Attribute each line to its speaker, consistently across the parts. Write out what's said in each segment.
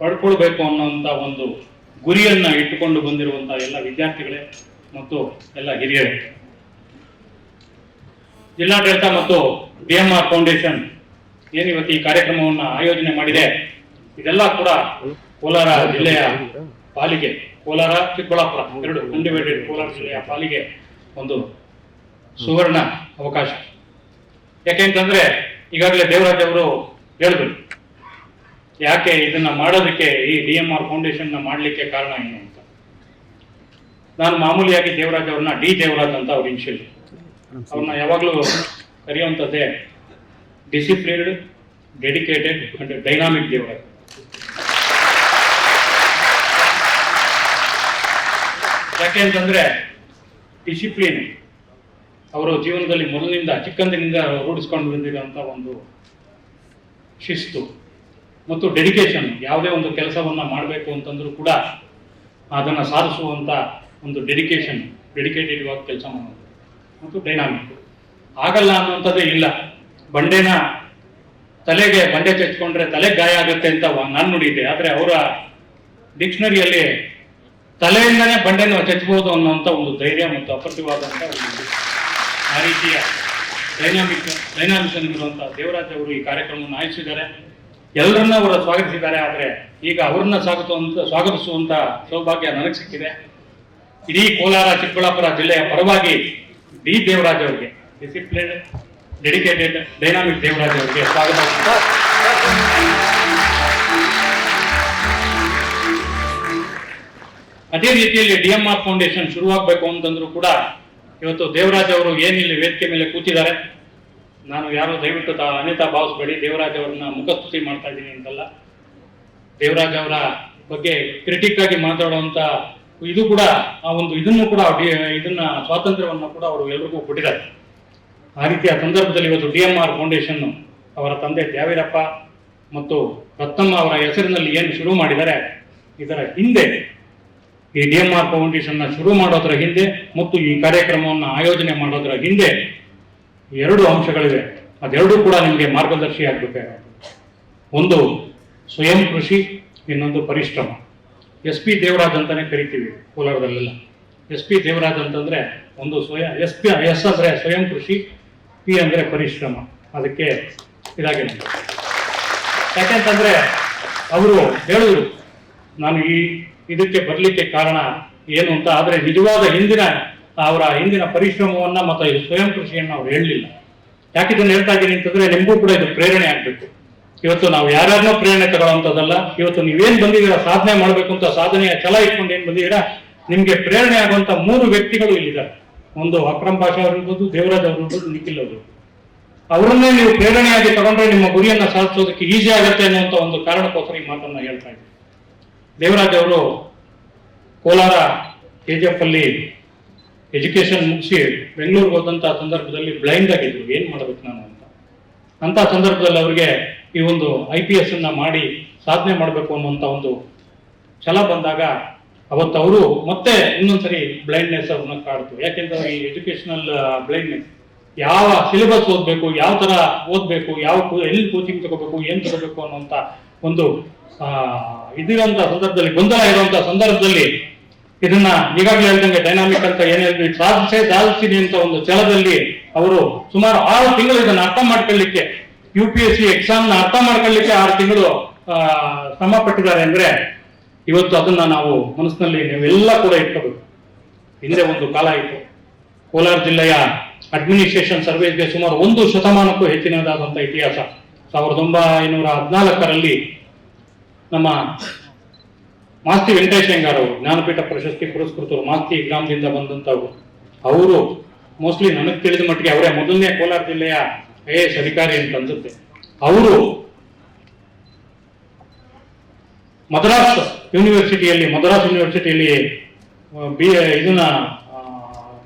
Speaker 1: ಪಡ್ಕೊಳ್ಬೇಕು ಅನ್ನೋಂಥ ಒಂದು ಗುರಿಯನ್ನ ಇಟ್ಟುಕೊಂಡು ಬಂದಿರುವಂಥ ಎಲ್ಲ ವಿದ್ಯಾರ್ಥಿಗಳೇ ಮತ್ತು ಎಲ್ಲ ಹಿರಿಯರೇ. ಜಿಲ್ಲಾಡಳಿತ ಮತ್ತು ಡಿ ಎಂ ಆರ್ ಫೌಂಡೇಶನ್ ಏನಿವತ್ತು ಈ ಕಾರ್ಯಕ್ರಮವನ್ನು ಆಯೋಜನೆ ಮಾಡಿದೆ, ಇದೆಲ್ಲ ಕೂಡ ಕೋಲಾರ ಜಿಲ್ಲೆಯ ಪಾಲಿಗೆ, ಕೋಲಾರ, ಚಿಕ್ಕಬಳ್ಳಾಪುರ, ಎರಡು ಅನ್ಡಿವೈಡೆಡ್ ಕೋಲಾರ ಜಿಲ್ಲೆಯ ಪಾಲಿಗೆ ಒಂದು ಸುವರ್ಣ ಅವಕಾಶ. ಯಾಕೆಂತಂದ್ರೆ ಈಗಾಗಲೇ ದೇವರಾಜ್ ಅವರು ಹೇಳಿದ್ರು ಯಾಕೆ ಇದನ್ನ ಮಾಡೋದಕ್ಕೆ ಈ ಡಿ ಎಂ ಆರ್ ಫೌಂಡೇಶನ್ ಮಾಡಲಿಕ್ಕೆ ಕಾರಣ ಏನು ಅಂತ? ನಾನು ಮಾಮೂಲಿಯಾಗಿ ದೇವರಾಜ್ ಅವ್ರನ್ನ ಡಿ ದೇವರಾಜ್ ಅಂತ ಅವ್ರ ಇನ್ಶಿಯಲ್ ಅವ್ರನ್ನ ಯಾವಾಗಲೂ ಕರೆಯುವಂಥದ್ದೇ disciplined dedicated and dynamic Devaraj. ಯಾಕೆ ಅಂತಂದ್ರೆ ಡಿಸಿಪ್ಲಿನ್ ಅವರ ಜೀವನದಲ್ಲಿ ಮೊದಲಿನಿಂದ ಚಿಕ್ಕಂದಿನಿಂದ ರೂಢಿಸ್ಕೊಂಡು ಬಂದಿರುವಂಥ ಒಂದು ಶಿಸ್ತು. ಮತ್ತು ಡೆಡಿಕೇಶನ್ ಯಾವುದೇ ಒಂದು ಕೆಲಸವನ್ನು ಮಾಡಬೇಕು ಅಂತಂದರೂ ಕೂಡ ಅದನ್ನು ಸಾಧಿಸುವಂಥ ಒಂದು ಡೆಡಿಕೇಶನ್ ಡೆಡಿಕೇಟೆಡ್ ಆಗಿ ಕೆಲಸ ಮಾಡೋದು ಮತ್ತು ಡೈನಾಮಿಕ್ ಆಗಲ್ಲ ಅನ್ನುವಂಥದ್ದೇ ಇಲ್ಲ. ಬಂಡೆನ ತಲೆಗೆ, ಬಂಡೆ ಚಚ್ಕೊಂಡ್ರೆ ತಲೆ ಗಾಯ ಆಗುತ್ತೆ ಅಂತ ನಾನು ನುಡಿದೆ ಆದರೆ ಅವರ ಡಿಕ್ಷನರಿಯಲ್ಲಿ ತಲೆಯಿಂದನೇ ಬಂಡೆನ ಚಚ್ಚಬಹುದು ಅನ್ನುವಂಥ ಒಂದು ಧೈರ್ಯ ಮತ್ತು ಅಪ್ರತಿವಾದಂಥ ಒಂದು ಆ ರೀತಿಯ ಡೈನಾಮಿಕ್ ಡೈನಾಮಿಸನ್ ಇರುವಂತಹ ದೇವರಾಜ್ ಅವರು ಈ ಕಾರ್ಯಕ್ರಮವನ್ನು ಆಯೋಜಿಸಿದ್ದಾರೆ. ಎಲ್ಲರನ್ನ ಅವರು ಸ್ವಾಗತಿಸಿದ್ದಾರೆ, ಆದರೆ ಈಗ ಅವ್ರನ್ನ ಸ್ವಾಗತ ಸ್ವಾಗತಿಸುವಂತ ಸೌಭಾಗ್ಯ ನನಗೆ ಸಿಕ್ಕಿದೆ. ಇಡೀ ಕೋಲಾರ, ಚಿಕ್ಕಬಳ್ಳಾಪುರ ಜಿಲ್ಲೆಯ ಪರವಾಗಿ ಡಿ. ದೇವರಾಜ್ ಅವರಿಗೆ ಡಿಸಿಪ್ಲಿನ್ ಡೆಡಿಕೇಟೆಡ್ ಡೈನಾಮಿಕ್ ದೇವರಾಜ್ ಅವರಿಗೆ ಸ್ವಾಗತ. ಅದೇ ರೀತಿಯಲ್ಲಿ ಡಿ ಎಂ ಆರ್ ಫೌಂಡೇಶನ್ ಶುರುವಾಗಬೇಕು ಅಂತಂದ್ರು ಕೂಡ ಇವತ್ತು ದೇವರಾಜ್ ಅವರು ಏನಿಲ್ಲಿ ವೇದಿಕೆ ಮೇಲೆ ಕೂತಿದ್ದಾರೆ ನಾನು ಯಾರು ದಯವಿಟ್ಟು ತಾ ಅನಿತಾ ಭಾವಿಸ್ಬೇಡಿ. ದೇವರಾಜ್ ಅವ್ರನ್ನ ಮುಖಸ್ತುತಿ ಮಾಡ್ತಾ ಇದ್ದೀನಿ ಅಂತಲ್ಲ. ದೇವರಾಜ್ ಅವರ ಬಗ್ಗೆ ಕ್ರಿಟಿಕ್ ಆಗಿ ಮಾತಾಡುವಂತ ಇದು ಕೂಡ, ಆ ಒಂದು ಇದನ್ನು ಕೂಡ ಇದನ್ನ ಸ್ವಾತಂತ್ರ್ಯವನ್ನು ಕೂಡ ಅವರು ಎಲ್ರಿಗೂ ಕೊಟ್ಟಿದ್ದಾರೆ. ಆ ರೀತಿಯ ಸಂದರ್ಭದಲ್ಲಿ ಇವತ್ತು ಡಿ ಎಂ ಆರ್ ಫೌಂಡೇಶನ್ ಅವರ ತಂದೆ ದ್ಯಾವೀರಪ್ಪ ಮತ್ತು ರತ್ನಮ್ಮ ಅವರ ಹೆಸರಿನಲ್ಲಿ ಏನು ಶುರು ಮಾಡಿದ್ದಾರೆ, ಇದರ ಹಿಂದೆ ಈ ಡಿ ಎಂ ಆರ್ ಫೌಂಡೇಶನ್ನ ಶುರು ಮಾಡೋದರ ಹಿಂದೆ ಮತ್ತು ಈ ಕಾರ್ಯಕ್ರಮವನ್ನು ಆಯೋಜನೆ ಮಾಡೋದರ ಹಿಂದೆ ಎರಡು ಅಂಶಗಳಿವೆ. ಅದೆರಡು ಕೂಡ ನಿಮಗೆ ಮಾರ್ಗದರ್ಶಿ ಒಂದು, ಸ್ವಯಂ ಕೃಷಿ, ಇನ್ನೊಂದು ಪರಿಶ್ರಮ. ಎಸ್ ಪಿ ದೇವರಾಜ್ ಅಂತಾನೆ ಕರಿತೀವಿ ಕೋಲಾರದಲ್ಲೆಲ್ಲ. ಎಸ್ ಪಿ ದೇವರಾಜ್ ಅಂತಂದ್ರೆ ಒಂದು ಸ್ವಯಂ, ಎಸ್ ಪಿ, ಎಸ್ ಅಂದ್ರೆ ಸ್ವಯಂ ಕೃಷಿ, ಪಿ ಅಂದ್ರೆ ಪರಿಶ್ರಮ. ಅದಕ್ಕೆ ಇದಾಗಿದೆ ಯಾಕೆಂತಂದ್ರೆ ಅವರು ಹೇಳಿದ್ರು, ನಾನು ಈ ಇದಕ್ಕೆ ಬರಲಿಕ್ಕೆ ಕಾರಣ ಏನು ಅಂತ, ಆದರೆ ನಿಜವಾದ ಹಿಂದಿನ ಅವರ ಹಿಂದಿನ ಪರಿಶ್ರಮವನ್ನ ಮತ್ತು ಇದು ಸ್ವಯಂ ಕೃಷಿಯನ್ನು ಅವ್ರು ಹೇಳಲಿಲ್ಲ. ಯಾಕೆ ಇದನ್ನು ಹೇಳ್ತಾ ಇದ್ದೀನಿ ಅಂತಂದ್ರೆ ನಿಮಗೂ ಕೂಡ ಇದು ಪ್ರೇರಣೆ ಆಗ್ಬೇಕು. ಇವತ್ತು ನಾವು ಯಾರ್ಯಾರನ್ನೋ ಪ್ರೇರಣೆ ತಗೊಳ್ಳುವಂಥದ್ದಲ್ಲ, ಇವತ್ತು ನೀವೇನು ಬಂದಿದ್ದೀರಾ, ಸಾಧನೆ ಮಾಡಬೇಕು ಅಂತ ಸಾಧನೆಯ ಛಲ ಇಟ್ಕೊಂಡು ಏನ್ ಬಂದಿದ್ದೀರಾ, ನಿಮ್ಗೆ ಪ್ರೇರಣೆ ಆಗುವಂತ ಮೂರು ವ್ಯಕ್ತಿಗಳು ಇಲ್ಲಿದ್ದಾರೆ. ಒಂದು ಅಕ್ರಮ್ ಪಾಷಾ ಅವರಿರ್ಬೋದು, ದೇವರಾಜ್ ಅವರು ನಿಖಿಲ್ ಅವರು ಅವರನ್ನೇ ನೀವು ಪ್ರೇರಣೆಯಾಗಿ ತಗೊಂಡ್ರೆ ನಿಮ್ಮ ಗುರಿಯನ್ನ ಸಾಧಿಸೋದಕ್ಕೆ ಈಸಿ ಆಗುತ್ತೆ ಅನ್ನುವಂಥ ಒಂದು ಕಾರಣಕ್ಕೋಸ್ಕರ ಈ ಮಾತನ್ನ ಹೇಳ್ತಾ ಇದ್ದೀನಿ. ದೇವರಾಜ್ ಅವರು ಕೋಲಾರ ಕೆ ಅಲ್ಲಿ ಎಜುಕೇಶನ್ ಮುಗಿಸಿ ಬೆಂಗಳೂರಿಗೆ ಹೋದಂಥ ಸಂದರ್ಭದಲ್ಲಿ ಬ್ಲೈಂಡ್ ಆಗಿದ್ರು ಏನು ಮಾಡ್ಬೇಕು ನಾನು ಅಂತ. ಅಂತ ಸಂದರ್ಭದಲ್ಲಿ ಅವರಿಗೆ ಈ ಒಂದು ಐ ಪಿ ಎಸ್ ಅನ್ನ ಮಾಡಿ ಸಾಧನೆ ಮಾಡಬೇಕು ಅನ್ನುವಂಥ ಒಂದು ಛಲ ಬಂದಾಗ ಅವತ್ತು ಅವರು ಮತ್ತೆ ಇನ್ನೊಂದ್ಸರಿ ಬ್ಲೈಂಡ್ನೆಸ್ ಅವ್ರನ್ನ ಕಾಡ್ತು ಯಾಕೆಂದ್ರೆ ಈ ಎಜುಕೇಶನಲ್ ಬ್ಲೈಂಡ್ನೆಸ್ ಯಾವ ಸಿಲೆಬಸ್ ಓದಬೇಕು ಯಾವ ತರ ಓದಬೇಕು ಯಾವ ಎಲ್ಲಿ ಕೋಚಿಂಗ್ ತಗೋಬೇಕು ಏನು ತಗೋಬೇಕು ಅನ್ನುವಂಥ ಒಂದು ಆ, ಇದಿರುವಂತ ಸಂದರ್ಭದಲ್ಲಿ ಗೊಂದಲ ಇರುವಂತ ಸಂದರ್ಭದಲ್ಲಿ ಇದನ್ನ ಈಗಾಗಲೇ ಹೇಳ್ದಂಗೆ ಡೈನಾಮಿಕ್ ಅಂತ ಏನ್ ಹೇಳಿದ್ವಿ ಸಾಧಿಸೆ ಸಾಧಿಸ್ತೀನಿ ಅಂತ ಒಂದು ಛಲದಲ್ಲಿ ಅವರು ಸುಮಾರು ಆರು ತಿಂಗಳು ಇದನ್ನ ಅರ್ಥ ಮಾಡ್ಕೊಳ್ಳಿಕ್ಕೆ ಯು ಪಿ ಎಸ್ ಸಿ ಎಕ್ಸಾಮ್ನ ಅರ್ಥ ಮಾಡ್ಕೊಳ್ಳಿಕ್ಕೆ ಆರು ತಿಂಗಳು ಶ್ರಮ ಪಟ್ಟಿದ್ದಾರೆ ಅಂದ್ರೆ ಇವತ್ತು ಅದನ್ನ ನಾವು ಮನಸ್ಸಿನಲ್ಲಿ ನೀವೆಲ್ಲ ಕೂಡ ಇಟ್ಕೋಬೇಕು. ಹಿಂದೆ ಒಂದು ಕಾಲ ಇತ್ತು. ಕೋಲಾರ ಜಿಲ್ಲೆಯ ಅಡ್ಮಿನಿಸ್ಟ್ರೇಷನ್ ಸರ್ವೇಸ್ಗೆ ಸುಮಾರು ಒಂದು ಶತಮಾನಕ್ಕೂ ಹೆಚ್ಚಿನದಾದಂಥ ಇತಿಹಾಸ. ಸಾವಿರದ ಒಂಬೈನೂರ ಹದಿನಾಲ್ಕರಲ್ಲಿ ನಮ್ಮ ಮಾಸ್ತಿ ವೆಂಕಟೇಶ್ ಅಯ್ಯಂಗಾರ್ ಅವರು ಜ್ಞಾನಪೀಠ ಪ್ರಶಸ್ತಿ ಪುರಸ್ಕೃತರು, ಮಾಸ್ತಿ ಗ್ರಾಮದಿಂದ ಬಂದಂತವ್ರು ಅವರು ಮೋಸ್ಟ್ಲಿ ನನಗೆ ತಿಳಿದ ಮಟ್ಟಿಗೆ ಅವರೇ ಮೊದಲನೇ ಕೋಲಾರ ಜಿಲ್ಲೆಯ ಐ ಎಸ್ ಅಧಿಕಾರಿ ಅಂತ ಅನ್ಸುತ್ತೆ. ಅವರು ಮದ್ರಾಸ್ ಯೂನಿವರ್ಸಿಟಿಯಲ್ಲಿ ಮದ್ರಾಸ್ ಯೂನಿವರ್ಸಿಟಿಯಲ್ಲಿ ಬಿ ಇದನ್ನ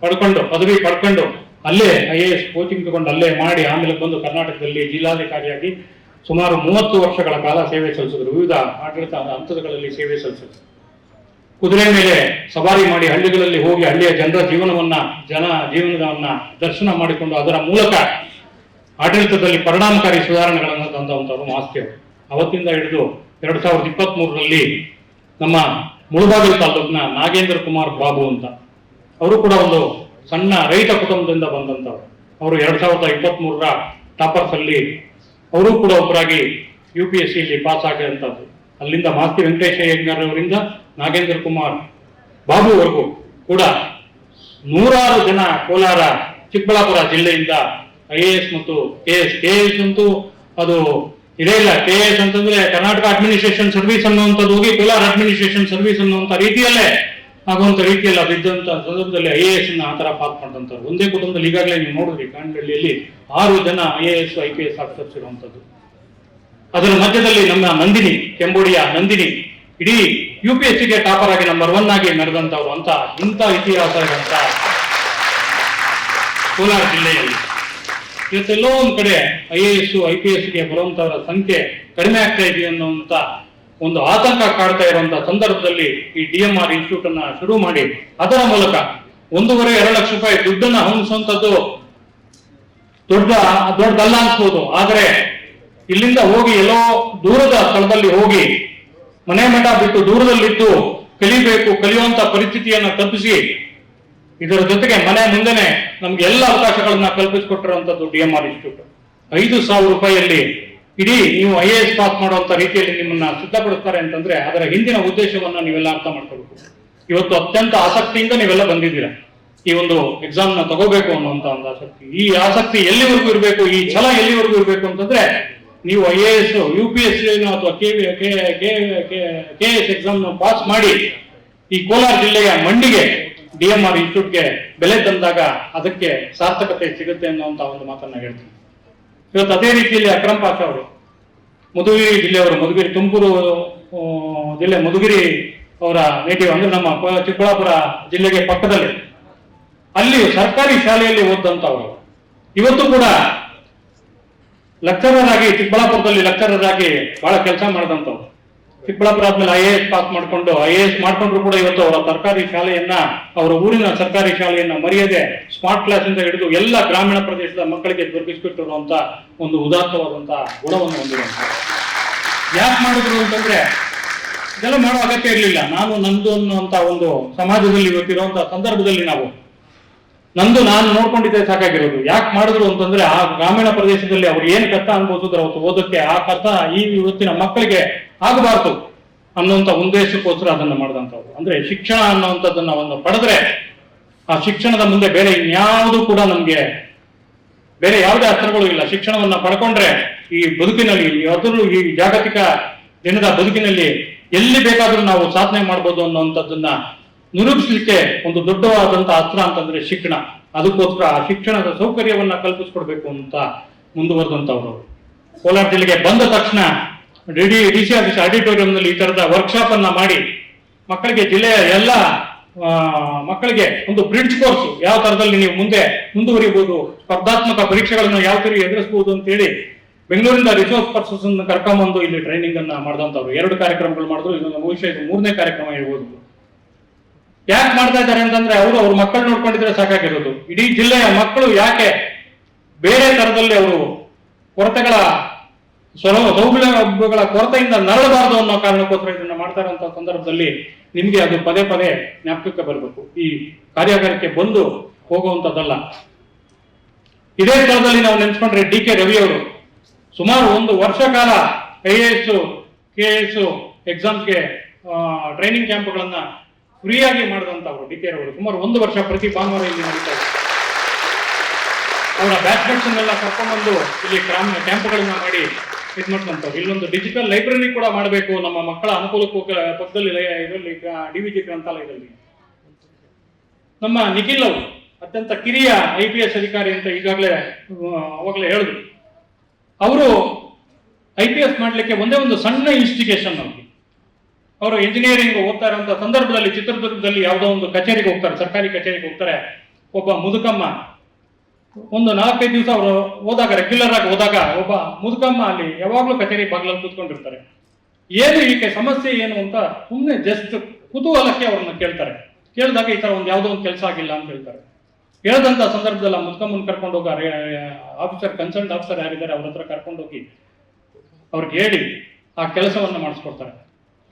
Speaker 1: ಪಡ್ಕೊಂಡು, ಪದವಿ ಪಡ್ಕೊಂಡು, ಅಲ್ಲೇ ಐ ಎ ಎಸ್ ಕೋಚಿಂಗ್ ತಗೊಂಡು ಅಲ್ಲೇ ಮಾಡಿ, ಆಮೇಲೆ ಬಂದು ಕರ್ನಾಟಕದಲ್ಲಿ ಜಿಲ್ಲಾಧಿಕಾರಿಯಾಗಿ ಸುಮಾರು ಮೂವತ್ತು ವರ್ಷಗಳ ಕಾಲ ಸೇವೆ ಸಲ್ಲಿಸಿದ್ರು. ವಿವಿಧ ಆಡಳಿತ ಹಂತಗಳಲ್ಲಿ ಸೇವೆ ಸಲ್ಲಿಸಿದ್ರು. ಕುದುರೆ ಮೇಲೆ ಸವಾರಿ ಮಾಡಿ ಹಳ್ಳಿಗಳಲ್ಲಿ ಹೋಗಿ ಹಳ್ಳಿಯ ಜನರ ಜೀವನವನ್ನ, ಜನ ಜೀವನವನ್ನ ದರ್ಶನ ಮಾಡಿಕೊಂಡು ಅದರ ಮೂಲಕ ಆಡಳಿತದಲ್ಲಿ ಪರಿಣಾಮಕಾರಿ ಸುಧಾರಣೆಗಳನ್ನು ತಂದಂತವರು ಮಾಸ್ತಿ ಅವರು ಅವತ್ತಿಂದ ಹಿಡಿದು ಎರಡ್ ಸಾವಿರದ ಇಪ್ಪತ್ತ್ ಮೂರರಲ್ಲಿ ನಮ್ಮ ಮುಳಬಾಗಿಲು ತಾಲೂಕಿನ ನಾಗೇಂದ್ರ ಕುಮಾರ್ ಬಾಬು ಅಂತ. ಅವರು ಕೂಡ ಒಂದು ಸಣ್ಣ ರೈತ ಕುಟುಂಬದಿಂದ ಬಂದಂತವ್ರು ಅವರು ಎರಡ್ ಸಾವಿರದ ಇಪ್ಪತ್ತ್ ಮೂರರ ಟಾಪರ್ಸ್ ಅಲ್ಲಿ ಅವರು ಕೂಡ ಒಬ್ಬರಾಗಿ ಯು ಪಿ ಎಸ್ ಸಿಯಲ್ಲಿ ಪಾಸ್ ಆಗಿರುವಂತದ್ದು ಅಲ್ಲಿಂದ ಮಾಸ್ತಿ ವೆಂಕಟೇಶ ಅವರಿಂದ ನಾಗೇಂದ್ರ ಕುಮಾರ್ ಬಾಬುವರೆಗೂ ಕೂಡ ನೂರಾರು ಜನ ಕೋಲಾರ, ಚಿಕ್ಕಬಳ್ಳಾಪುರ ಜಿಲ್ಲೆಯಿಂದ ಐ ಎ ಎಸ್ ಮತ್ತು ಕೆ ಎಸ್ ಕೆ ಎಸ್ ಅಂತೂ ಅದು ಇದೇ ಇಲ್ಲ. ಕೆ ಎಸ್ ಅಂತಂದ್ರೆ ಕರ್ನಾಟಕ ಅಡ್ಮಿನಿಸ್ಟ್ರೇಷನ್ ಸರ್ವಿಸ್ ಅನ್ನುವಂಥದ್ದು ಹೋಗಿ ಕೋಲಾರ ಅಡ್ಮಿನಿಸ್ಟ್ರೇಷನ್ ಸರ್ವಿಸ್ ಅನ್ನುವಂಥ ರೀತಿಯಲ್ಲೇ ಆಗುವಂತ ರೀತಿಯಲ್ಲಿ ಅದಿದ್ದಂತ ಸಂದರ್ಭದಲ್ಲಿ ಐ ಎ ಎಸ್ ಆ ಥರ ಪಾಸ್ ಮಾಡಿದಂಥವ್ರು. ಒಂದೇ ಕುಟುಂಬದಲ್ಲಿ ಈಗಾಗಲೇ ನೀವು ನೋಡಿದ್ರಿ ಕಾಂಡಳ್ಳಿಯಲ್ಲಿ ಆರು ಜನ I A S, I P S officers ಇರುವಂತದ್ದು ಅದರ ಮಧ್ಯದಲ್ಲಿ ನಮ್ಮ ನಂದಿನಿ, ಕೆಂಬೋಡಿಯ ನಂದಿನಿ, ಇಡೀ ಯು ಪಿ ಎಸ್ ಸಿಗೆ ಟಾಪರ್ ಆಗಿ ನಂಬರ್ ಒನ್ ಆಗಿ ನಡೆದಂತವರು ಅಂತ ಇಂಥ ಇತಿಹಾಸ ಇರುವಂತ ಕೋಲಾರ ಜಿಲ್ಲೆಯಲ್ಲಿ. ಇವತ್ತೆಲ್ಲೋ ಒಂದು ಕಡೆ I A S, I P ಎಸ್ಗೆ ಬರುವಂತವರ ಸಂಖ್ಯೆ ಕಡಿಮೆ ಆಗ್ತಾ ಇದೆ ಅನ್ನುವಂತ ಒಂದು ಆತಂಕ ಕಾಡ್ತಾ ಇರುವಂತ ಸಂದರ್ಭದಲ್ಲಿ ಈ ಡಿ ಎಂ ಆರ್ ಇನ್ಸ್ಟಿಟ್ಯೂಟ್ ಅನ್ನ ಶುರು ಮಾಡಿ ಅದರ ಮೂಲಕ ಒಂದೂವರೆ, ಎರಡು ಲಕ್ಷ ರೂಪಾಯಿ ದುಡ್ಡನ್ನ ಹೊಂದಿಸುವಂತದ್ದು ದೊಡ್ಡ, ದೊಡ್ಡದಲ್ಲ ಅನ್ಸ್ಬೋದು. ಆದ್ರೆ ಇಲ್ಲಿಂದ ಹೋಗಿ ಎಲ್ಲೋ ದೂರದ ಸ್ಥಳದಲ್ಲಿ ಹೋಗಿ ಮನೆ ಮಠ ಬಿಟ್ಟು ದೂರದಲ್ಲಿದ್ದು ಕಲಿಬೇಕು, ಕಲಿಯುವಂತ ಪರಿಸ್ಥಿತಿಯನ್ನ ಕಲ್ಪಿಸಿ ಇದರ ಜೊತೆಗೆ ಮನೆ ಮುಂದೆನೆ ನಮ್ಗೆ ಎಲ್ಲ ಅವಕಾಶಗಳನ್ನ ಕಲ್ಪಿಸಿಕೊಟ್ಟಿರುವಂತದ್ದು ಡಿ ಎಂ ಆರ್ ಇನ್ಸ್ಟಿಟ್ಯೂಟ್. ಐದು ಸಾವಿರ ರೂಪಾಯಿಯಲ್ಲಿ ಇಡೀ ನೀವು ಐ ಎ ಎಸ್ ಪಾಸ್ ಮಾಡುವಂತ ರೀತಿಯಲ್ಲಿ ನಿಮ್ಮನ್ನ ಸಿದ್ಧಪಡಿಸ್ತಾರೆ ಅಂತಂದ್ರೆ ಅದರ ಹಿಂದಿನ ಉದ್ದೇಶವನ್ನ ನೀವೆಲ್ಲ ಅರ್ಥ ಮಾಡ್ಕೊಳ್ಬೇಕು. ಇವತ್ತು ಅತ್ಯಂತ ಆಸಕ್ತಿಯಿಂದ ನೀವೆಲ್ಲ ಬಂದಿದ್ದೀರಾ. ಈ ಒಂದು ಎಕ್ಸಾಮ್ನ ತಗೋಬೇಕು ಅನ್ನುವಂತ ಒಂದು ಆಸಕ್ತಿ. ಈ ಆಸಕ್ತಿ ಎಲ್ಲಿವರೆಗೂ ಇರಬೇಕು, ಈ ಛಲ ಎಲ್ಲಿವರೆಗೂ ಇರಬೇಕು ಅಂತಂದ್ರೆ, ನೀವು I A S U P S ಅಥವಾ ಕೆ ಕೆ ಎಸ್ ಎಕ್ಸಾಮ್ನ ಪಾಸ್ ಮಾಡಿ, ಈ ಕೋಲಾರ ಜಿಲ್ಲೆಯ ಮಂಡಿಗೆ ಡಿ ಎಂ ಆರ್ ಇನ್ಸ್ಟಿಟ್ಯೂಟ್ಗೆ ಬೆಲೆ ತಂದಾಗ ಅದಕ್ಕೆ ಸಾರ್ಥಕತೆ ಸಿಗುತ್ತೆ ಅನ್ನುವಂತ ಒಂದು ಮಾತನ್ನ ಹೇಳ್ತೀನಿ. ಇವತ್ತು ಅದೇ ರೀತಿಯಲ್ಲಿ ಅಕ್ರಮ್ ಪಾಷ ಅವರು, ಮಧುಗಿರಿ ಜಿಲ್ಲೆಯವರು, ಮಧುಗಿರಿ ತುಮಕೂರು ಜಿಲ್ಲೆ ಮಧುಗಿರಿ ಅವರ ನೇಟಿವ್ ಅಂದ್ರೆ ನಮ್ಮ ಚಿಕ್ಕಬಳ್ಳಾಪುರ ಜಿಲ್ಲೆಗೆ ಪಕ್ಕದಲ್ಲಿ ಅಲ್ಲಿ ಸರ್ಕಾರಿ ಶಾಲೆಯಲ್ಲಿ ಓದಂತವರು ಇವತ್ತು ಕೂಡ ಲೆಕ್ಚರರ್ ಆಗಿ ಚಿಕ್ಕಬಳ್ಳಾಪುರದಲ್ಲಿ ಲೆಕ್ಚರರ್ ಆಗಿ ಬಹಳ ಕೆಲಸ ಮಾಡಿದಂಥವ್ರು. ಚಿಕ್ಕಬಳ್ಳಾಪುರ ಆದ್ಮೇಲೆ ಐ ಎ ಎಸ್ ಪಾಸ್ ಮಾಡ್ಕೊಂಡು ಐ ಎ ಎಸ್ ಮಾಡಿಕೊಂಡ್ರು ಕೂಡ ಇವತ್ತು ಅವರ ಸರ್ಕಾರಿ ಶಾಲೆಯನ್ನ, ಅವರ ಊರಿನ ಸರ್ಕಾರಿ ಶಾಲೆಯನ್ನ ಮರೆಯದೆ ಸ್ಮಾರ್ಟ್ ಕ್ಲಾಸ್ ಅಂತ ಹಿಡಿದು ಎಲ್ಲ ಗ್ರಾಮೀಣ ಪ್ರದೇಶದ ಮಕ್ಕಳಿಗೆ ದೊರಕಿಸಿಕೊಟ್ಟಿರುವಂತ ಒಂದು ಉದಾತ್ತವಾದಂತಹ ಗುಣವನ್ನು ಹೊಂದಿರುವಂತ ಯಾಕೆ ಮಾಡಿದ್ರು ಅಂತಂದ್ರೆ, ಇದೆಲ್ಲ ಮಾಡೋ ಅಗತ್ಯ ಇರಲಿಲ್ಲ. ನಾನು ನಂದು ಅನ್ನುವಂತ ಒಂದು ಸಮಾಜದಲ್ಲಿ ಇವತ್ತಿರುವಂತಹ ಸಂದರ್ಭದಲ್ಲಿ ನಾವು ನಂದು ನಾನು ನೋಡ್ಕೊಂಡಿದ್ದೆ ಸಾಕಾಗಿರೋದು. ಯಾಕೆ ಮಾಡಿದ್ರು ಅಂತಂದ್ರೆ ಆ ಗ್ರಾಮೀಣ ಪ್ರದೇಶದಲ್ಲಿ ಅವ್ರು ಏನ್ ಕಷ್ಟ ಅನ್ಬೋಸಿದ್ರು ಅವತ್ತು ಓದಕ್ಕೆ ಆ ಕಷ್ಟ ಈ ಇವತ್ತಿನ ಮಕ್ಕಳಿಗೆ ಆಗಬಾರ್ದು ಅನ್ನುವಂತ ಉದ್ದೇಶಕ್ಕೋಸ್ಕರ ಅದನ್ನ ಮಾಡಿದಂಥವ್ರು. ಅಂದ್ರೆ ಶಿಕ್ಷಣ ಅನ್ನುವಂಥದ್ದನ್ನ ಒಂದು ಪಡೆದ್ರೆ ಆ ಶಿಕ್ಷಣದ ಮುಂದೆ ಬೇರೆ ಇನ್ಯಾವುದು ಕೂಡ ನಮ್ಗೆ ಬೇರೆ ಯಾವುದೇ ಅಸ್ತ್ರಗಳು ಇಲ್ಲ. ಶಿಕ್ಷಣವನ್ನ ಪಡ್ಕೊಂಡ್ರೆ ಈ ಬದುಕಿನಲ್ಲಿ ಅದರಲ್ಲೂ ಈ ಜಾಗತಿಕ ದಿನದ ಬದುಕಿನಲ್ಲಿ ಎಲ್ಲಿ ಬೇಕಾದ್ರೂ ನಾವು ಸಾಧನೆ ಮಾಡ್ಬೋದು ಅನ್ನುವಂಥದ್ದನ್ನ ನಿರೂಪಿಸಲಿಕ್ಕೆ ಒಂದು ದೊಡ್ಡವಾದಂತಹ ಅಸ್ತ್ರ ಅಂತಂದ್ರೆ ಶಿಕ್ಷಣ. ಅದಕ್ಕೋಸ್ಕರ ಆ ಶಿಕ್ಷಣದ ಸೌಕರ್ಯವನ್ನ ಕಲ್ಪಿಸ್ಕೊಡ್ಬೇಕು ಅಂತ ಮುಂದುವರೆದಂತವ್ರು. ಕೋಲಾರ ಜಿಲ್ಲೆಗೆ ಬಂದ ತಕ್ಷಣ D D D C office ಆಡಿಟೋರಿಯಂನಲ್ಲಿ ಈ ತರದ ವರ್ಕ್ಶಾಪ್ ಅನ್ನ ಮಾಡಿ ಮಕ್ಕಳಿಗೆ ಜಿಲ್ಲೆಯ ಎಲ್ಲ ಮಕ್ಕಳಿಗೆ ಒಂದು ಬ್ರಿಡ್ಜ್ ಕೋರ್ಸ್ ಯಾವ ತರದಲ್ಲಿ ನೀವು ಮುಂದೆ ಮುಂದುವರಿಬಹುದು ಸ್ಪರ್ಧಾತ್ಮಕ ಪರೀಕ್ಷೆಗಳನ್ನು ಯಾವ ತರ ಎದುರಿಸಬಹುದು ಅಂತ ಹೇಳಿ ಬೆಂಗಳೂರಿಂದ ರಿಸೋರ್ಸ್ ಪರ್ಸನ್ಸ್ ಕರ್ಕೊಂಬಂದು ಇಲ್ಲಿ ಟ್ರೈನಿಂಗ್ ಅನ್ನ ಮಾಡಿದಂತವ್ರು ಎರಡು ಕಾರ್ಯಕ್ರಮಗಳು ಮಾಡಿದ್ರು, ಇದೊಂದು ಬಹುಶಃ ಇದು ಮೂರನೇ ಕಾರ್ಯಕ್ರಮ ಇರ್ಬೋದು ಯಾಕೆ ಮಾಡ್ತಾ ಇದ್ದಾರೆ ಅಂತಂದ್ರೆ ಅವರು ಅವ್ರ ಮಕ್ಕಳು ನೋಡ್ಕೊಂಡಿದ್ರೆ ಸಾಕಾಗಿರೋದು. ಇಡೀ ಜಿಲ್ಲೆಯ ಮಕ್ಕಳು ಯಾಕೆ ಬೇರೆ ತರದಲ್ಲಿ ಅವರು ಕೊರತೆಗಳ ಸೌಲಭ್ಯಗಳ ಕೊರತೆಯಿಂದ ನರಳಬಾರದು ಅನ್ನೋ ಕಾರಣಕ್ಕೋಸ್ಕರ ಇದನ್ನ ಮಾಡ್ತಾ ಇರುವಂತಹ ಸಂದರ್ಭದಲ್ಲಿ ನಿಮ್ಗೆ ಅದು ಪದೇ ಪದೇ ಜ್ಞಾಪಕಕ್ಕೆ ಬರಬೇಕು. ಈ ಕಾರ್ಯಾಗಾರಕ್ಕೆ ಬಂದು ಹೋಗುವಂತದ್ದಲ್ಲ. ಇದೇ ಸ್ಥಳದಲ್ಲಿ ನಾವು ನೆನೆಸ್ಕೊಂಡ್ರೆ ಡಿ ಕೆ ರವಿ ಅವರು ಸುಮಾರು ಒಂದು ವರ್ಷ ಕಾಲ I A S, K S ಎಕ್ಸಾಮ್ಸ್ಗೆ training ಕ್ಯಾಂಪ್ಗಳನ್ನ ಫ್ರೀಯಾಗಿ ಮಾಡಿದಂತವ್ರು ಡಿ ಕೆ ಅವರು ಸುಮಾರು ಒಂದು ವರ್ಷ ಪ್ರತಿ ಭಾನುವಾರ ಇಲ್ಲಿ ನಡೀತಾ ಇದೆ. ಅವರ ಬ್ಯಾಚ್ಮೆಂಟ್ಸ್ ಎಲ್ಲ ಕರ್ಕೊಂಡ್ಬಂದು ಇಲ್ಲಿ ಕ್ರಾಮ್ ಕ್ಯಾಂಪ್ಗಳನ್ನ ಮಾಡಿ ಇದು ಮಾಡ್ಕೊಂತವ್ರು. ಇಲ್ಲೊಂದು ಡಿಜಿಟಲ್ ಲೈಬ್ರರಿ ಕೂಡ ಮಾಡಬೇಕು ನಮ್ಮ ಮಕ್ಕಳ ಅನುಕೂಲಕ್ಕೂ ಪಕ್ಕದಲ್ಲಿ ಇದರಲ್ಲಿ ಡಿ ವಿ ಜಿ ಗ್ರಂಥಾಲಯದಲ್ಲಿ. ನಮ್ಮ ನಿಖಿಲ್ ಅವರು, ಅತ್ಯಂತ ಕಿರಿಯ ಐ ಪಿ ಎಸ್ ಅಧಿಕಾರಿ ಅಂತ ಈಗಾಗಲೇ ಅವಾಗಲೇ ಹೇಳಿದ್ರು. ಅವರು ಐ ಪಿ ಎಸ್ ಮಾಡಲಿಕ್ಕೆ ಒಂದೇ ಒಂದು ಸಣ್ಣ ಇನ್ಸ್ಟಿಗೇಷನ್ ಅವ್ರಿಗೆ. ಅವರು ಇಂಜಿನಿಯರಿಂಗ್ ಓದ್ತಾ ಇರುವಂತ ಸಂದರ್ಭದಲ್ಲಿ ಚಿತ್ರದುರ್ಗದಲ್ಲಿ ಯಾವುದೋ ಒಂದು ಕಚೇರಿಗೆ ಹೋಗ್ತಾರೆ, ಸರ್ಕಾರಿ ಕಚೇರಿಗೆ ಹೋಗ್ತಾರೆ. ಒಬ್ಬ ಮುದುಕಮ್ಮ, ಒಂದು ನಾಲ್ಕೈದು ದಿವಸ ಅವರು ಹೋದಾಗ ರೆಗ್ಯುಲರ್ ಆಗಿ ಹೋದಾಗ ಒಬ್ಬ ಮುದುಕಮ್ಮ ಅಲ್ಲಿ ಯಾವಾಗ್ಲೂ ಕಚೇರಿ ಬಾಗಿಲಲ್ಲಿ ಕೂತ್ಕೊಂಡಿರ್ತಾರೆ. ಏನು ಈಕೆ ಸಮಸ್ಯೆ ಏನು ಅಂತ ಸುಮ್ಮನೆ ಜಸ್ಟ್ ಕುತೂಹಲಕ್ಕೆ ಅವ್ರನ್ನ ಕೇಳ್ತಾರೆ. ಕೇಳಿದಾಗ ಈ ತರ ಒಂದು ಯಾವುದೋ ಒಂದು ಕೆಲಸ ಆಗಿಲ್ಲ ಅಂತ ಹೇಳ್ತಾರೆ. ಹೇಳ್ದಂತ ಸಂದರ್ಭದಲ್ಲಿ ಮುದುಕಮ್ಮನ್ ಕರ್ಕೊಂಡು ಹೋಗ ಆಫೀಸರ್ ಕನ್ಸಲ್ಟ್ ಆಫೀಸರ್ ಯಾರಿದ್ದಾರೆ ಅವ್ರ ಹತ್ರ ಕರ್ಕೊಂಡು ಹೋಗಿ, ಅವ್ರಿಗೆ ಹೇಳಿ ಆ ಕೆಲಸವನ್ನು ಮಾಡಿಸ್ಕೊಡ್ತಾರೆ.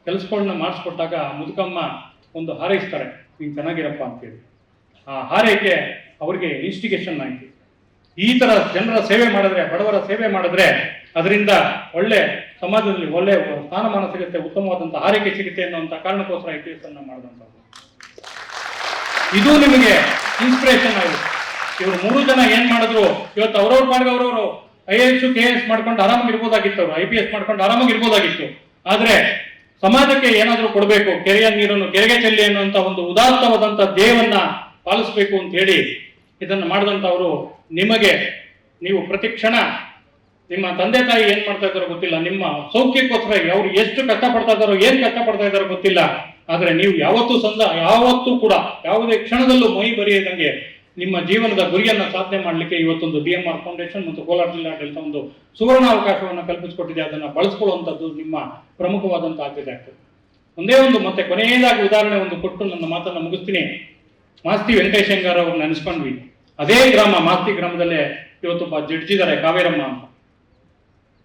Speaker 1: ಕೆಲಸಗಳನ್ನ ಮಾಡಿಸ್ಕೊಟ್ಟಾಗ ಮುದುಕಮ್ಮ ಒಂದು ಹಾರೈಸ್ತಾರೆ, ನೀನು ಚೆನ್ನಾಗಿರಪ್ಪ ಅಂತೇಳಿ. ಆ ಹಾರೈಕೆ ಅವರಿಗೆ ಇನ್ಸ್ಟಿಗೇಷನ್ ಆಯಿತು. ಈ ಥರ ಜನರ ಸೇವೆ ಮಾಡಿದ್ರೆ, ಬಡವರ ಸೇವೆ ಮಾಡಿದ್ರೆ ಅದರಿಂದ ಒಳ್ಳೆ ಸಮಾಜದಲ್ಲಿ ಒಳ್ಳೆ ಸ್ಥಾನಮಾನ ಸಿಗುತ್ತೆ ಉತ್ತಮವಾದಂಥ ಆರೈಕೆ ಸಿಗುತ್ತೆ ಅನ್ನುವಂಥ ಕಾರಣಕ್ಕೋಸ್ಕರ ಎಸ್ ಅನ್ನು ಮಾಡಿದಂಥದ್ದು ಇದು ನಿಮಗೆ ಇನ್ಸ್ಪಿರೇಷನ್ ಆಗುತ್ತೆ ಇವರು ಮೂರು ಜನ ಏನ್ ಮಾಡಿದ್ರು, ಇವತ್ತು ಅವ್ರವ್ರ ಪಾಡ್ಗೆ ಅವ್ರವರು ಐ ಎಸ್ ಕೆ ಎಸ್ ಮಾಡ್ಕೊಂಡು ಆರಾಮಾಗಿ ಇರ್ಬೋದಾಗಿತ್ತು ಅವರು ಐ ಪಿ ಎಸ್ ಮಾಡ್ಕೊಂಡು ಆರಾಮಾಗಿ ಇರ್ಬೋದಾಗಿತ್ತು. ಆದ್ರೆ ಸಮಾಜಕ್ಕೆ ಏನಾದರೂ ಕೊಡಬೇಕು, ಕೆರೆಯ ನೀರನ್ನು, ಕೆರೆಗೆ ಚೆಲ್ಲಿ ಅನ್ನುವಂಥ ಒಂದು ಉದಾತ್ತವಾದಂಥ ದೇವನ್ನ ಪಾಲಿಸಬೇಕು ಅಂತ ಹೇಳಿ ಇದನ್ನು ಮಾಡಿದಂಥವರು ನಿಮಗೆ, ನೀವು ಪ್ರತಿ ಕ್ಷಣ ನಿಮ್ಮ ತಂದೆ ತಾಯಿ ಏನ್ ಮಾಡ್ತಾ ಇದ್ದಾರೋ ಗೊತ್ತಿಲ್ಲ, ನಿಮ್ಮ ಸೌಖ್ಯಕ್ಕೋಸ್ಕರ ಅವ್ರು ಎಷ್ಟು ಕಷ್ಟಪಡ್ತಾ ಇದ್ದಾರೋ, ಏನ್ ಕಷ್ಟಪಡ್ತಾ ಇದ್ದಾರೋ ಗೊತ್ತಿಲ್ಲ. ಆದ್ರೆ ನೀವು ಯಾವತ್ತೂ ಸಂದ, ಯಾವತ್ತೂ ಕೂಡ ಯಾವುದೇ ಕ್ಷಣದಲ್ಲೂ ಮೈ ಬರೆಯದಂಗೆ ನಿಮ್ಮ ಜೀವನದ ಗುರಿಯನ್ನು ಸಾಧನೆ ಮಾಡಲಿಕ್ಕೆ ಇವತ್ತೊಂದು ಡಿ ಎಂ ಆರ್ ಫೌಂಡೇಶನ್ ಮತ್ತು ಕೋಲಾರ ಜಿಲ್ಲಾಡಳಿತ ಒಂದು ಸುವರ್ಣ ಅವಕಾಶವನ್ನು ಕಲ್ಪಿಸಿಕೊಟ್ಟಿದೆ. ಅದನ್ನ ಬಳಸ್ಕೊಳ್ಳುವಂಥದ್ದು ನಿಮ್ಮ ಪ್ರಮುಖವಾದಂಥ ಆದ್ಯತೆ ಆಗ್ತದೆ. ಒಂದೇ ಒಂದು ಮತ್ತೆ ಕೊನೆಯದಾಗಿ ಉದಾಹರಣೆ ಒಂದು ಕೊಟ್ಟು ನನ್ನ ಮಾತನ್ನು ಮುಗಿಸ್ತೀನಿ. ಮಾಸ್ತಿ ವೆಂಕಟೇಶಂಗಾರ ಅವ್ರು ನೆನೆಸ್ಕೊಂಡ್ವಿ. ಅದೇ ಗ್ರಾಮ, ಮಾಸ್ತಿ ಗ್ರಾಮದಲ್ಲೇ ಇವತ್ತೊಬ್ಬ ಜಡ್ಜಿದ್ದಾರೆ ಕಾವೇರಮ್ಮ ಅಂತ.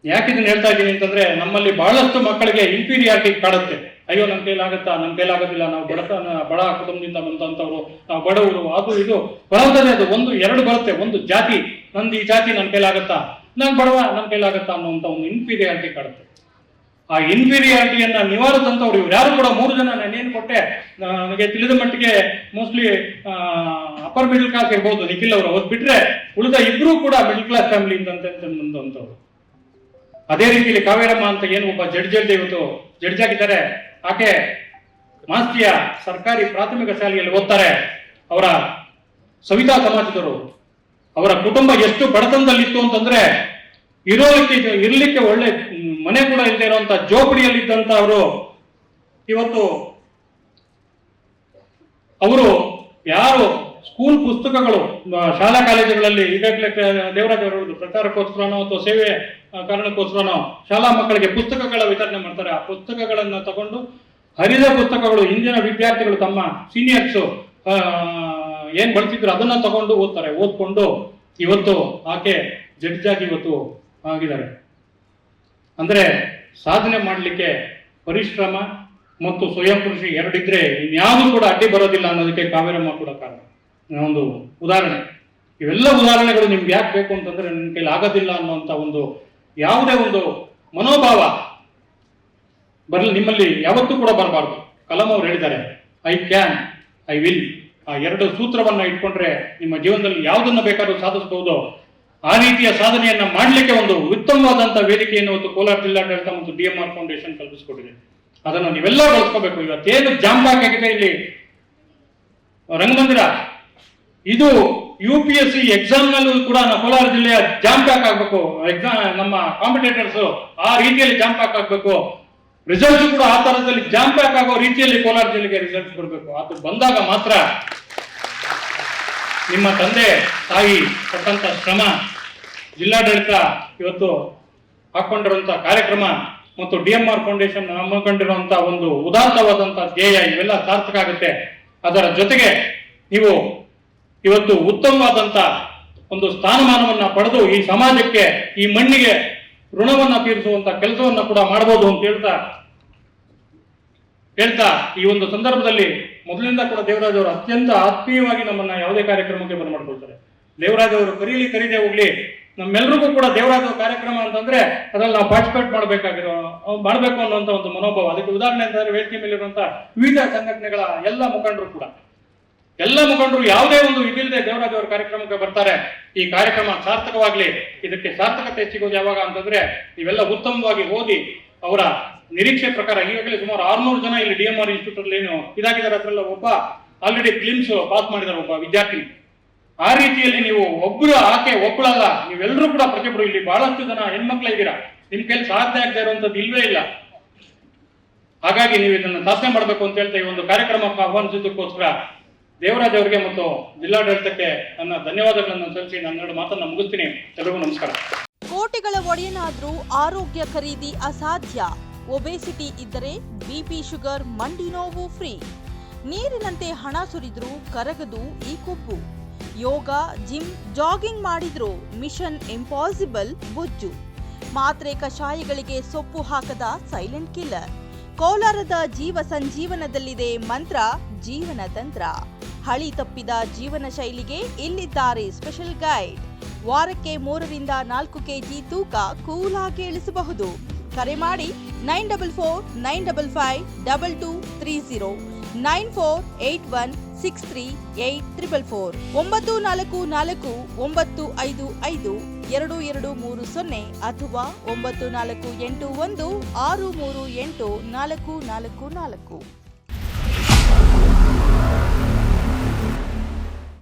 Speaker 1: ಯಾಕೆ ಇದನ್ನು ಹೇಳ್ತಾ ಇದ್ದೀನಿ ಅಂತಂದ್ರೆ ನಮ್ಮಲ್ಲಿ ಬಹಳಷ್ಟು ಮಕ್ಕಳಿಗೆ ಇನ್ಫೀರಿಯಾರಿಟಿ ಕಾಡುತ್ತೆ. ಅಯ್ಯೋ ನನ್ನ ಕೈಲಾಗತ್ತಾ? ನನ್ನ ಕೈಲಾಗೋದಿಲ್ಲ. ನಾವು ಬಡತನ ಬಡ ಕುಟುಂಬದಿಂದ ಬಂದಂಥವ್ರು, ನಾವು ಬಡವರು. ಅದು, ಇದು. ಬರೋದೇ ಅದು. ಒಂದು, ಎರಡು ಬರುತ್ತೆ. ಒಂದು ಜಾತಿ. ನಂದು ಈ ಜಾತಿ ನನ್ನ ಕೈಲಾಗತ್ತಾ? ನಾನು ಬಡವ ನನ್ನ ಕೈಲಾಗತ್ತಾ ಅನ್ನುವಂಥ ಒಂದು ಇನ್ಫೀರಿಯಾರಿಟಿ ಕಾಡುತ್ತೆ. ಆ ಇನ್ಫೀರಿಯಾರಿಟಿಯನ್ನ ನಿವಾರಿಸಂತವ್ರು ಇವ್ರು. ಯಾರು ಕೂಡ ಮೂರು ಜನ ನಾನೇನು ಕೊಟ್ಟೆ? ನನಗೆ ತಿಳಿದ ಮಟ್ಟಿಗೆ ಮೋಸ್ಟ್ಲಿ ಅಪ್ಪರ್ ಮಿಡಲ್ ಕ್ಲಾಸ್ ಇರ್ಬೋದು. ನಿಖಿಲ್ ಅವರು. ಅವ್ರು ಬಿಟ್ರೆ ಉಳಿದ ಇಬ್ರು ಕೂಡ ಮಿಡಲ್ ಕ್ಲಾಸ್ ಫ್ಯಾಮಿಲಿ ಬಂದಂಥವ್ರು. ಅದೇ ರೀತಿಯಲ್ಲಿ ಕಾವೇರಮ್ಮ ಅಂತ ಏನು ಒಬ್ಬ ಜಡ್ಜ್ ಅಲ್ಲದೆ ಇವತ್ತು. ಜಡ್ಜ್ ಆಗಿದ್ದಾರೆ. ಆಕೆ ಮಾಸ್ತಿಯ ಸರ್ಕಾರಿ ಪ್ರಾಥಮಿಕ ಶಾಲೆಯಲ್ಲಿ ಓದ್ತಾರೆ ಅವರ ಸವಿತಾ ಸಮಾಜದವರು. ಅವರ ಕುಟುಂಬ ಎಷ್ಟು ಬಡತನದಲ್ಲಿತ್ತು ಅಂತಂದ್ರೆ ಇರೋದಕ್ಕೆ ಇರಲಿಕ್ಕೆ ಒಳ್ಳೆ ಮನೆ ಕೂಡ ಇಲ್ಲದೆ ಇರುವಂತ ಜೋಪಡಿಯಲ್ಲಿದ್ದಂತ ಅವರು ಇವತ್ತು ಅವರು ಯಾರು ಸ್ಕೂಲ್ ಪುಸ್ತಕಗಳು ಶಾಲಾ ಕಾಲೇಜುಗಳಲ್ಲಿ ಈಗಾಗಲೇ ದೇವರಾಜ್ ಅವರು ಪ್ರಚಾರಕ್ಕೋಸ್ಕರನೋ ಅಥವಾ ಸೇವೆ ಕಾರಣಕ್ಕೋಸ್ಕರನೋ ಶಾಲಾ ಮಕ್ಕಳಿಗೆ ಪುಸ್ತಕಗಳ ವಿತರಣೆ ಮಾಡ್ತಾರೆ. ಆ ಪುಸ್ತಕಗಳನ್ನು ತಗೊಂಡು ಹರಿದ ಪುಸ್ತಕಗಳು ಹಿಂದಿನ ವಿದ್ಯಾರ್ಥಿಗಳು ತಮ್ಮ ಸೀನಿಯರ್ಸು ಏನ್ ಬಳಸಿದ್ರು ಅದನ್ನ ತಗೊಂಡು ಓದ್ತಾರೆ. ಓದ್ಕೊಂಡು ಇವತ್ತು ಆಕೆ ಜಡ್ಜ್ ಆಗಿ ಇವತ್ತು ಆಗಿದ್ದಾರೆ. ಅಂದ್ರೆ ಸಾಧನೆ ಮಾಡಲಿಕ್ಕೆ ಪರಿಶ್ರಮ ಮತ್ತು ಸ್ವಯಂ ಕೃಷಿ ಎರಡಿದ್ರೆ ಇನ್ಯಾವುದು ಕೂಡ ಅಡ್ಡಿ ಬರೋದಿಲ್ಲ ಅನ್ನೋದಕ್ಕೆ ಕಾವೇರಮ್ಮ ಕೂಡ ಕಾರಣ. ಒಂದು ಉದಾಹರಣೆ. ಇವೆಲ್ಲ ಉದಾಹರಣೆಗಳು ನಿಮ್ಗೆ ಯಾಕೆ ಬೇಕು ಅಂತಂದ್ರೆ ನಿಮ್ಮ ಕೈಲಿ ಆಗೋದಿಲ್ಲ ಅನ್ನುವಂಥ ಒಂದು ಯಾವುದೇ ಒಂದು ಮನೋಭಾವ ಬರಲಿ, ನಿಮ್ಮಲ್ಲಿ ಯಾವತ್ತೂ ಕೂಡ ಬರಬಾರ್ದು. ಕಲಾಂ ಅವ್ರು ಹೇಳಿದ್ದಾರೆ ಐ ಕ್ಯಾನ್ ಐ ವಿಲ್ ಆ ಎರಡು ಸೂತ್ರವನ್ನ ಇಟ್ಕೊಂಡ್ರೆ ನಿಮ್ಮ ಜೀವನದಲ್ಲಿ ಯಾವುದನ್ನು ಬೇಕಾದ್ರೂ ಸಾಧಿಸಬಹುದು ಆ ರೀತಿಯ ಸಾಧನೆಯನ್ನ ಮಾಡಲಿಕ್ಕೆ ಒಂದು ಉತ್ತಮವಾದಂತಹ ವೇದಿಕೆಯನ್ನು ಇವತ್ತು ಕೋಲಾರ ಜಿಲ್ಲಾಡಳಿತ ಮತ್ತು ಡಿ ಎಂ ಆರ್ ಫೌಂಡೇಶನ್ ಕಲ್ಪಿಸಿಕೊಟ್ಟಿದೆ. ಅದನ್ನು ನೀವೆಲ್ಲ ಬಳಸ್ಕೋಬೇಕು. ಇವತ್ತೇನು ಜಾಂಬಾಕ್ ಆಗಿದೆ ಇಲ್ಲಿ? ರಂಗಮಂದಿರ? ಇದು U P S C exam ನಲ್ಲೂ ಕೂಡ ನಮ್ಮ ಕೋಲಾರ ಜಿಲ್ಲೆಯ ಜಾಮ್ ಪ್ಯಾಕ್ ಆಗ್ಬೇಕು. ಎಕ್ಸಾಮ್ ನಮ್ಮ ಕಾಂಪಿಟೇಟರ್ಸ್ ಆ ರೀತಿಯಲ್ಲಿ ಜಾಮ್ ಪ್ಯಾಕ್ ಆಗ್ಬೇಕು. ರಿಸಲ್ಟ್ ಕೂಡ ಆ ತರದಲ್ಲಿ ಜಾಮ್ ಪ್ಯಾಕ್ ಆಗೋ ರೀತಿಯಲ್ಲಿ ಕೋಲಾರ ಜಿಲ್ಲೆಗೆ ರಿಸಲ್ಟ್ ಬರಬೇಕು ಅದು ಬಂದಾಗ ಮಾತ್ರ ನಿಮ್ಮ ತಂದೆ, ತಾಯಿ ಪಟ್ಟಂತ ಶ್ರಮ ಜಿಲ್ಲಾಡಳಿತ ಇವತ್ತು ಹಾಕೊಂಡಿರುವಂತಹ ಕಾರ್ಯಕ್ರಮ ಮತ್ತು ಡಿ ಎಂ ಆರ್ ಫೌಂಡೇಶನ್ ಹಮ್ಮಿಕೊಂಡಿರುವಂತಹ ಒಂದು ಉದಾತ್ತವಾದಂತಹ ಧ್ಯೇಯ ಇವೆಲ್ಲ ಸಾರ್ಥಕ ಆಗುತ್ತೆ. ಅದರ ಜೊತೆಗೆ ನೀವು ಇವತ್ತು ಉತ್ತಮವಾದಂತ ಒಂದು ಸ್ಥಾನಮಾನವನ್ನ ಪಡೆದು ಈ ಸಮಾಜಕ್ಕೆ, ಈ ಮಣ್ಣಿಗೆ ಋಣವನ್ನ ತೀರಿಸುವಂತ ಕೆಲಸವನ್ನ ಕೂಡ ಮಾಡಬಹುದು ಅಂತ ಹೇಳ್ತಾ ಹೇಳ್ತಾ ಈ ಒಂದು ಸಂದರ್ಭದಲ್ಲಿ ಮೊದಲಿಂದ ಕೂಡ ದೇವರಾಜ್ ಅವರು ಅತ್ಯಂತ ಆತ್ಮೀಯವಾಗಿ ನಮ್ಮನ್ನ ಯಾವುದೇ ಕಾರ್ಯಕ್ರಮಕ್ಕೆ ಬರಮಾಡ್ಕೊಳ್ತಾರೆ ದೇವರಾಜ್ ಅವರು ಕರೀಲಿ ಕರೀದೇ ಹೋಗ್ಲಿ ನಮ್ಮೆಲ್ಲರಿಗೂ ಕೂಡ ದೇವರಾಜ್ ಕಾರ್ಯಕ್ರಮ ಅಂತಂದ್ರೆ ಅದ್ರಲ್ಲಿ ನಾವು ಪಾರ್ಟಿಸಿಪೇಟ್ ಮಾಡಬೇಕಾಗಿರೋ, ಮಾಡಬೇಕು ಅನ್ನುವಂತ ಒಂದು ಮನೋಭಾವ. ಅದಕ್ಕೆ ಉದಾಹರಣೆ ಅಂತಂದ್ರೆ, ವೇದಿಕೆ ಮೇಲಿರುವಂತಹ ವಿವಿಧ ಸಂಘಟನೆಗಳ ಎಲ್ಲ ಮುಖಂಡರು ಕೂಡ. ಎಲ್ಲ ಮುಖಂಡರು ಯಾವುದೇ ಒಂದು ಇದಿಲ್ಲದೆ ದೇವರಾಜ್ ಅವರ ಕಾರ್ಯಕ್ರಮಕ್ಕೆ ಬರ್ತಾರೆ. ಈ ಕಾರ್ಯಕ್ರಮ ಸಾರ್ಥಕವಾಗ್ಲಿ, ಇದಕ್ಕೆ ಸಾರ್ಥಕತೆ ಸಿಗೋದು ಯಾವಾಗ ಅಂತಂದ್ರೆ ನೀವೆಲ್ಲ ಉತ್ತಮವಾಗಿ ಓದಿ ಅವರ ನಿರೀಕ್ಷೆ ಪ್ರಕಾರ ಈಗಾಗಲೇ ಸುಮಾರು ಆರ್ನೂರು ಜನ ಇಲ್ಲಿ ಡಿ ಎಂ ಆರ್ ಇನ್ಸ್ಟಿಟ್ಯೂಟ್ ಅಲ್ಲಿ ಏನು ಇದಾಗಿದ್ದಾರೆ ಅದ್ರಲ್ಲ ಒಬ್ಬ ಆಲ್ರೆಡಿ ಫಿಲಿಮ್ಸ್ ಪಾಸ್ ಮಾಡಿದ್ದಾರೆ ಒಬ್ಬ ವಿದ್ಯಾರ್ಥಿ ಆ ರೀತಿಯಲ್ಲಿ ನೀವು ಒಬ್ಬರು ಆಕೆ ಒಬ್ಬಳಲ್ಲ ನೀವೆಲ್ಲರೂ ಕೂಡ ಪ್ರತಿಯೊಬ್ಬರು ಇಲ್ಲಿ ಬಹಳಷ್ಟು ಜನ ಹೆಣ್ಮಕ್ಳ ಇದ್ದೀರಾ? ನಿಮ್ ಕೈಲಿ ಸಾಧ್ಯ ಆಗದೆ ಇರುವಂತದ್ದು ಇಲ್ವೇ ಇಲ್ಲ. ಹಾಗಾಗಿ ನೀವು ಇದನ್ನು ಸಾಧನೆ ಮಾಡಬೇಕು ಅಂತ ಹೇಳ್ತಾ ಈ ಒಂದು ಕಾರ್ಯಕ್ರಮಕ್ಕೆ ಆಹ್ವಾನಿಸಿದ್ದಕ್ಕೋಸ್ಕರ ದೇವರಾಜ್ ಅವರಿಗೆ ಮತ್ತು ಜಿಲ್ಲಾಡಳಿತಕ್ಕೆ ನನ್ನ ಧನ್ಯವಾದಗಳನ್ನು ಸಲ್ಲಿಸಿ ನನ್ನೆರಡು ಮಾತನ್ನ ಮುಗಿಸ್ತೀನಿ. ಎಲ್ಲರಿಗೂ ನಮಸ್ಕಾರ.
Speaker 2: ಕೋಟಿಗಳ ಒಡೆಯನಾದ್ರೂ ಆರೋಗ್ಯ ಖರೀದಿ ಅಸಾಧ್ಯ. ಒಬೆಸಿಟಿ ಇದ್ದರೆ ಬಿಪಿ ಶುಗರ್ ಮಂಡಿ ನೋವು ಫ್ರೀ. ನೀರಿನಂತೆ ಹಣ ಸುರಿದ್ರೂ ಕರಗದು ಈ ಕೊಬ್ಬು. ಯೋಗ, ಜಿಮ್, ಜಾಗಿಂಗ್ ಮಾಡಿದ್ರು ಮಿಷನ್ ಇಂಪಾಸಿಬಲ್ ಬೊಜ್ಜು. ಮಾತ್ರೆ ಕಷಾಯಗಳಿಗೆ ಸೊಪ್ಪು ಹಾಕದ ಸೈಲೆಂಟ್ ಕಿಲ್ಲರ್. ಕೋಲಾರದ ಜೀವ ಸಂಜೀವನದಲ್ಲಿದೆ ಮಂತ್ರ, ಜೀವನ ತಂತ್ರ. ಹಳಿ ತಪ್ಪಿದ ಜೀವನ ಶೈಲಿಗೆ ಇಲ್ಲಿದ್ದಾರೆ ಸ್ಪೆಷಲ್ ಗೈಡ್. ವಾರಕ್ಕೆ ಮೂರರಿಂದ ನಾಲ್ಕು ಕೆಜಿ ತೂಕ ಕೂಲಾಗಿ ಇಳಿಸಬಹುದು. ಕರೆ ಮಾಡಿ nine double four, nine double five, double two, three zero, nine four, eight one, six three, eight triple four, ಒಂಬತ್ತು ನಾಲ್ಕು ನಾಲ್ಕು, ಒಂಬತ್ತು ಐದು ಐದು, ಎರಡು ಎರಡು ಮೂರು ಸೊನ್ನೆ ಅಥವಾ ಒಂಬತ್ತು ನಾಲ್ಕು ಎಂಟು ಒಂದು, ಆರು ಮೂರು ಎಂಟು ನಾಲ್ಕು ನಾಲ್ಕು ನಾಲ್ಕು.